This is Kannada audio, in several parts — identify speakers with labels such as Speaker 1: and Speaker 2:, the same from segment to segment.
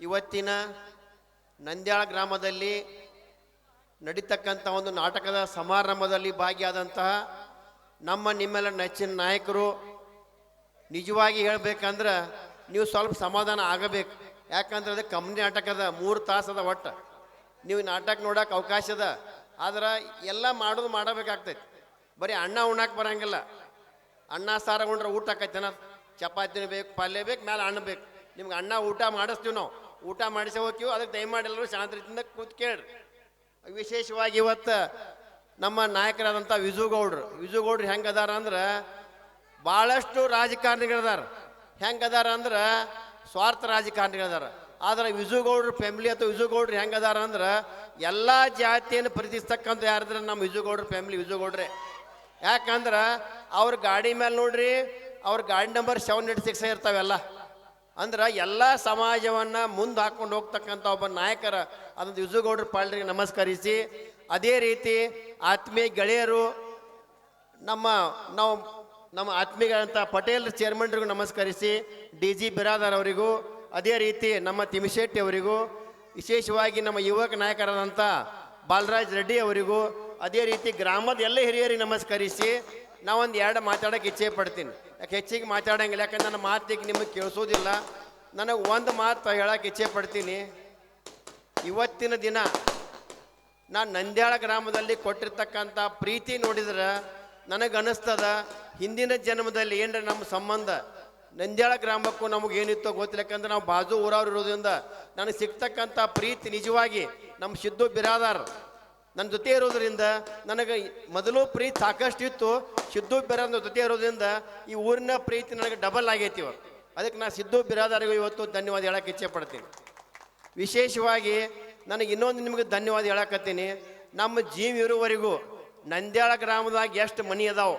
Speaker 1: ಇವತ್ತಿನ ನಂದ್ಯಾಳ ಗ್ರಾಮದಲ್ಲಿ ನಡೀತಕ್ಕಂಥ ಒಂದು ನಾಟಕದ ಸಮಾರಂಭದಲ್ಲಿ ಭಾಗಿಯಾದಂತಹ ನಮ್ಮ ನಿಮ್ಮೆಲ್ಲ ನೆಚ್ಚಿನ ನಾಯಕರು, ನಿಜವಾಗಿ ಹೇಳಬೇಕಂದ್ರೆ ನೀವು ಸ್ವಲ್ಪ ಸಮಾಧಾನ ಆಗಬೇಕು. ಯಾಕಂದ್ರೆ ಅದು ಕಂಪ್ನಿ ನಾಟಕದ ಮೂರು ತಾಸದ ಒಟ್ಟು. ನೀವು ನಾಟಕ ನೋಡೋಕೆ ಅವಕಾಶ ಅದ. ಆದ್ರೆ ಎಲ್ಲ ಮಾಡೋದು ಮಾಡಬೇಕಾಗ್ತೈತಿ. ಬರೀ ಅಣ್ಣ ಉಣ್ಣಕ್ಕೆ ಬರಂಗಿಲ್ಲ. ಅನ್ನ, ಸಾರ ಉಂಡ್ರೆ ಊಟ ಆಕೈತೆ ಚಪಾತಿನೂ ಬೇಕು, ಪಲ್ಯ ಬೇಕು ಮೇಲೆ ಅಣ್ಣ ಬೇಕು. ನಿಮ್ಗೆ ಅನ್ನ ಊಟ ಮಾಡಿಸ್ತೀವಿ ನಾವು. ಊಟ ಮಾಡಿಸಿ ಹೋಗ್ತೀವಿ ಅದಕ್ಕೆ ದಯಮಾಡಿ ಎಲ್ಲರೂ ಶಾಂತ ರೀತಿಯಿಂದ ಕೂತ್ ಕೇಳ್ರಿ. ವಿಶೇಷವಾಗಿ ಇವತ್ತು ನಮ್ಮ ನಾಯಕರಾದಂಥ ವಿಜುಗೌಡ್ರು. ವಿಜುಗೌಡ್ರು ಹೆಂಗೆ ಅದಾರ ಅಂದ್ರೆ ಭಾಳಷ್ಟು ರಾಜಕಾರಣಿಗಳದಾರ ಹೆಂಗೆ ಅದಾರ ಅಂದ್ರೆ ಸ್ವಾರ್ಥ ರಾಜಕಾರಣಿಗಳದಾರ ಆದ್ರೆ ವಿಜುಗೌಡ್ರ ಫ್ಯಾಮಿಲಿ ಅಥವಾ ವಿಜುಗೌಡ್ರು ಹೆಂಗೆ ಅದಾರ ಅಂದ್ರೆ ಎಲ್ಲ ಜಾತಿಯನ್ನು ಪ್ರೀತಿಸ್ತಕ್ಕಂಥ ಯಾರಿದ್ರೆ ನಮ್ಮ ವಿಜುಗೌಡ್ರ ಫ್ಯಾಮಿಲಿ ವಿಜುಗೌಡ್ರೆ. ಯಾಕಂದ್ರೆ ಅವ್ರ ಗಾಡಿ ಮೇಲೆ ನೋಡ್ರಿ, ಅವ್ರ ಗಾಡಿ ನಂಬರ್ ಸೆವೆನ್ ಏಟ್ ಸಿಕ್ಸ್ ಇರ್ತಾವೆಲ್ಲ. ಅಂದ್ರೆ ಎಲ್ಲ ಸಮಾಜವನ್ನು ಮುಂದೆ ಹಾಕೊಂಡು ಹೋಗ್ತಕ್ಕಂಥ ಒಬ್ಬ ನಾಯಕರ ಅದೊಂದು ಯುಜುಗೌಡ್ರ ಪಾಲ್ರಿಗೆ ನಮಸ್ಕರಿಸಿ. ಅದೇ ರೀತಿ ಆತ್ಮೀಯ ಗೆಳೆಯರು, ನಮ್ಮ ನಾವು ನಮ್ಮ ಆತ್ಮೀಯಗಳಂಥ ಪಟೇಲ್ ಚೇರ್ಮನ್ರಿಗೂ ನಮಸ್ಕರಿಸಿ ಡಿ ಜಿ ಬಿರಾದರ್ ಅವರಿಗೂ, ಅದೇ ರೀತಿ ನಮ್ಮ ತಿಮಿಶೆಟ್ಟಿ ಅವರಿಗೂ, ವಿಶೇಷವಾಗಿ ನಮ್ಮ ಯುವಕ ನಾಯಕರಾದಂಥ ಬಾಲರಾಜ್ ರೆಡ್ಡಿ ಅವರಿಗೂ, ಅದೇ ರೀತಿ ಗ್ರಾಮದ ಎಲ್ಲ ಹಿರಿಯರಿಗೆ ನಮಸ್ಕರಿಸಿ ನಾವೊಂದು ಎರಡು ಮಾತಾಡೋಕೆ ಇಚ್ಛೆ ಪಡ್ತೀನಿ. ಯಾಕೆ ಹೆಚ್ಚಿಗೆ ಮಾತಾಡೋಂಗಿಲ್ಲ, ಯಾಕಂದ್ರೆ ನನ್ನ ಮಾತಿಗೆ ನಿಮಗೆ ಕೇಳಿಸೋದಿಲ್ಲ. ನನಗೆ ಒಂದು ಮಾತು ಹೇಳೋಕೆ ಇಚ್ಛೆ ಪಡ್ತೀನಿ. ಇವತ್ತಿನ ದಿನ ನಾನು ನಂದ್ಯಾಳ ಗ್ರಾಮದಲ್ಲಿ ಕೊಟ್ಟಿರ್ತಕ್ಕಂಥ ಪ್ರೀತಿ ನೋಡಿದ್ರೆ ನನಗೆ ಅನಿಸ್ತದ. ಹಿಂದಿನ ಜನ್ಮದಲ್ಲಿ ಏನರ ನಮ್ಮ ಸಂಬಂಧ? ನಂದ್ಯಾಳ ಗ್ರಾಮಕ್ಕೂ ನಮಗೇನಿತ್ತೋ ಗೊತ್ತಿಲ್ಲ, ಯಾಕಂದ್ರೆ ನಾವು ಬಾಜು ಊರವ್ರು ಇರೋದ್ರಿಂದ ನನಗೆ ಸಿಗ್ತಕ್ಕಂಥ ಪ್ರೀತಿ ನಿಜವಾಗಿ ನಮ್ಮ ಸಿದ್ದು ಬಿರಾದಾರ್. ನನ್ನ ಜೊತೆ ಇರೋದ್ರಿಂದ ನನಗೆ ಮೊದಲು ಪ್ರೀತಿ ಸಾಕಷ್ಟು ಇತ್ತು. ಸಿದ್ದು ಬಿರಾದ ಜೊತೆ ಇರೋದ್ರಿಂದ ಈ ಊರಿನ ಪ್ರೀತಿ ನನಗೆ ಡಬಲ್ ಆಗೈತಿ ಇವರು ಅದಕ್ಕೆ ನಾನು ಸಿದ್ದು ಬಿರಾದಾರಿಗೂ ಇವತ್ತು ಧನ್ಯವಾದ ಹೇಳಕ್ಕೆ ಇಚ್ಛೆ ಪಡ್ತೀನಿ. ವಿಶೇಷವಾಗಿ ನನಗೆ ಇನ್ನೊಂದು ನಿಮಗೆ ಧನ್ಯವಾದ ಹೇಳಕತ್ತೀನಿ. ನಮ್ಮ ಜೀವ ಇರುವವರೆಗೂ ನಂದ್ಯಾಳ ಗ್ರಾಮದಾಗ ಎಷ್ಟು ಮನೆ ಅದಾವ?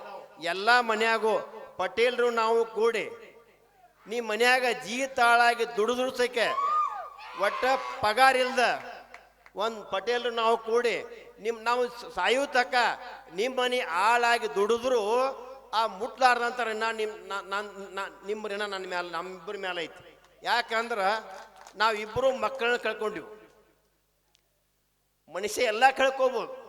Speaker 1: ಎಲ್ಲ ಮನೆಯಾಗೂ ಪಟೇಲ್ರು ನಾವು ಕೂಡಿ ನೀ ಮನ್ಯಾಗ ಜೀ ತಾಳಾಗಿ ದುಡಿದುಡ್ಸಕ್ಕೆ ಸೈಕೆ ಒಟ್ಟ ಪಗಾರ ಇಲ್ದ ಒಂದು ಪಟೇಲ್ರು ನಾವು ಕೂಡಿ ನಿಮ್ ನಾವು ಸಾಯೋ ತಕ್ಕ ನಿಮ್ಮ ಆಳಾಗಿ ದುಡಿದ್ರು ಆ ಮುಟ್ಲಾರ್ದಂತಾರೆ ನಾ ನಿಮ್ ನಾ- ನಾನ್- ನಾ- ನಿಮ್ಮ ಋಣ ನನ್ನ ಮೇಲೆ ನಮ್ಮಿಬ್ಬರ ಮೇಲೆ ಐತಿ. ಯಾಕಂದ್ರೆ ನಾವಿಬ್ಬರು ಮಕ್ಕಳನ್ನ ಕಳ್ಕೊಂಡಿವಿ. ಮನುಷ್ಯ ಎಲ್ಲ ಕಳ್ಕೊಬೋದು.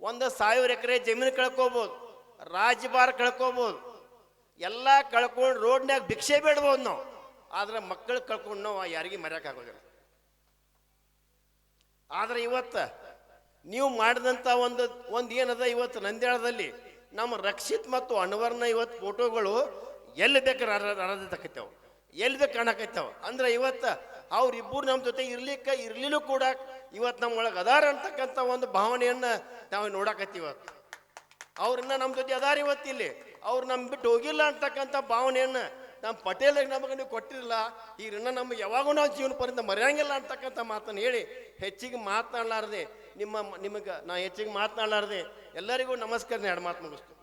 Speaker 1: ಒಂದು ಸಾವಿರ ಎಕರೆ ಜಮೀನು ಕಳ್ಕೊಬೋದು. ರಾಜಭಾರ ಕಳ್ಕೊಬೋದು. ಎಲ್ಲ ಕಳ್ಕೊಂಡು ರೋಡ್ನ್ಯಾಗ ಭಿಕ್ಷೆ ಬೇಡ್ಬೋದು ನಾವು. ಆದ್ರೆ ಮಕ್ಕಳು ಕಳ್ಕೊಂಡು ನಾವು ಯಾರಿಗೆ ಮರ್ಯಾಕಾಗೋದಿಲ್ಲ ಆದ್ರೆ ಇವತ್ತು ನೀವು ಮಾಡಿದಂಥ ಒಂದು ಒಂದು ಏನದ ಇವತ್ತು ನಂದ್ಯಾಳದಲ್ಲಿ? ನಮ್ಮ ರಕ್ಷಿತ್ ಮತ್ತು ಅನ್ವರ್ನ ಇವತ್ತು ಫೋಟೋಗಳು ಎಲ್ಲಿ ಬೇಕಾದ್ರೆ ಅರದಕ್ಕತ್ತೇವ ಎಲ್ಲಿ ಬೇಕು ಕಾಣಕೈತವ ಅಂದ್ರೆ ಇವತ್ತು ಅವ್ರಿಬ್ಬರು ನಮ್ಮ ಜೊತೆ ಇರ್ಲಿಕ್ಕೆ, ಇರ್ಲಿಲ್ಲೂ ಕೂಡ ಇವತ್ತು ನಮ್ಮೊಳಗೆ ಅದಾರ ಅಂತಕ್ಕಂಥ ಒಂದು ಭಾವನೆಯನ್ನು ನಾವು ನೋಡಕತ್ತೀವಿ ಇವತ್ತು. ಅವ್ರನ್ನ ನಮ್ಮ ಜೊತೆ ಅದಾರ ಇವತ್ತಿಲ್ಲಿ ಅವ್ರು ನಮ್ ಬಿಟ್ಟು ಹೋಗಿಲ್ಲ ಅಂತಕ್ಕಂಥ ಭಾವನೆಯನ್ನು ನಮ್ಮ ಪಟೇಲಿಗೆ ನಮಗೆ ನೀವು ಕೊಟ್ಟಿರಲಿಲ್ಲ ಈ ನಮ್ಗೆ ನಮಗೆ ಯಾವಾಗೂ ನಾವು ಜೀವನ ಪರ್ಯಂತ ಮರೆಯಂಗಿಲ್ಲ ಅಂತಕ್ಕಂಥ ಮಾತನ್ನು ಹೇಳಿ ಹೆಚ್ಚಿಗೆ ಮಾತನಾಡಲಾರ್ದೆ ನಿಮ್ಮ ನಿಮಗೆ ನಾ ಹೆಚ್ಚಿಗೆ ಮಾತನಾಡಲಾರ್ದೆ ಎಲ್ಲರಿಗೂ ನಮಸ್ಕಾರ ಎರಡು ಮಾತು ಮುಗಿಸ್ತು.